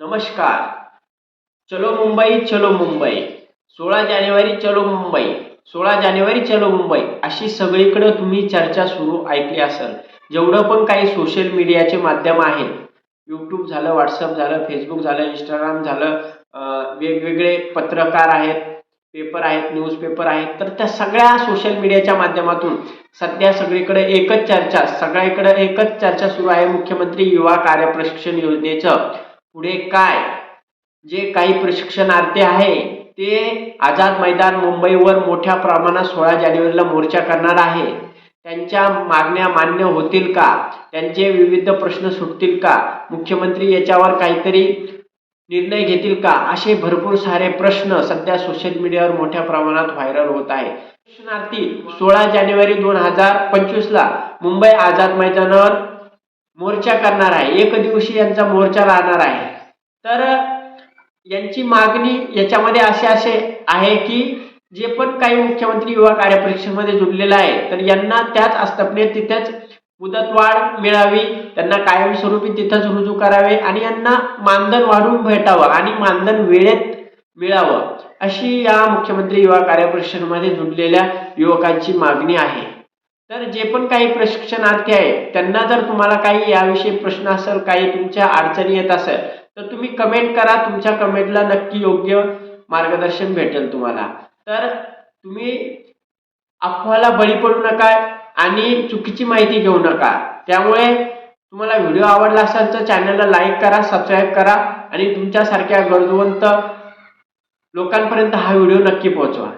नमस्कार. चलो मुंबई चलो मुंबई. सोळा जानेवारी चलो मुंबई. सोळा जानेवारी चलो मुंबई. अशी सगळीकडे तुम्ही चर्चा सुरू ऐकली असेल. जेवढं पण काही सोशल मीडियाचे माध्यम आहे यूट्यूब झालं व्हॉट्सअप झालं फेसबुक झालं इंस्टाग्राम झालं वेगवेगळे पत्रकार आहेत पेपर आहेत न्यूजपेपर आहेत तर त्या सगळ्या सोशल मीडियाच्या माध्यमातून सध्या सगळीकडे एकच चर्चा सगळ्याकडे एकच चर्चा सुरू आहे. मुख्यमंत्री युवा कार्य प्रशिक्षण योजनेचं. पुढे काय? जे काही प्रशिक्षणार्थी आहे ते आझाद मैदान मुंबईवर मोठ्या प्रमाणात सोळा जानेवारीला मोर्चा करणार आहे. त्यांच्या मागण्या मान्य होतील का? त्यांचे विविध प्रश्न सुटतील का? मुख्यमंत्री याच्यावर काहीतरी निर्णय घेतील का? असे भरपूर सारे प्रश्न सध्या सोशल मीडियावर मोठ्या प्रमाणात व्हायरल होत आहे. प्रश्नार्थी सोळा जानेवारी दोन हजार पंचवीसला मुंबई आझाद मैदानावर मोर्चा करणार आहे. एक दिवशी यांचा मोर्चा राहणार आहे. तर यांची मागणी याच्यामध्ये असे असे आहे की जे पण काही मुख्यमंत्री युवा कार्यपरीक्षेमध्ये जुडलेला आहे तर यांना त्याच आस्थापनेत तिथेच मुदतवाढ मिळावी त्यांना कायमस्वरूपी तिथंच रुजू करावे आणि यांना मानधन वाढवून भेटावं आणि मानधन वेळेत मिळावं अशी या मुख्यमंत्री युवा कार्यपरिषदेमध्ये जुडलेल्या युवकांची मागणी आहे. तर जे पण काही प्रशिक्षणार्थी आहे त्यांना जर तुम्हाला काही याविषयी प्रश्न असेल काही तुमच्या अडचणी येत असेल तर तुम्ही कमेंट करा तुमच्या कमेंटला नक्की योग्य मार्गदर्शन भेटेल तुम्हाला. तर तुम्ही अफवाला बळी पडू नका आणि चुकीची माहिती घेऊ नका. त्यामुळे तुम्हाला व्हिडिओ आवडला असेल तर चॅनलला लाईक करा सबस्क्राईब करा आणि तुमच्यासारख्या गरजवंत लोकांपर्यंत हा व्हिडिओ नक्की पोहोचवा.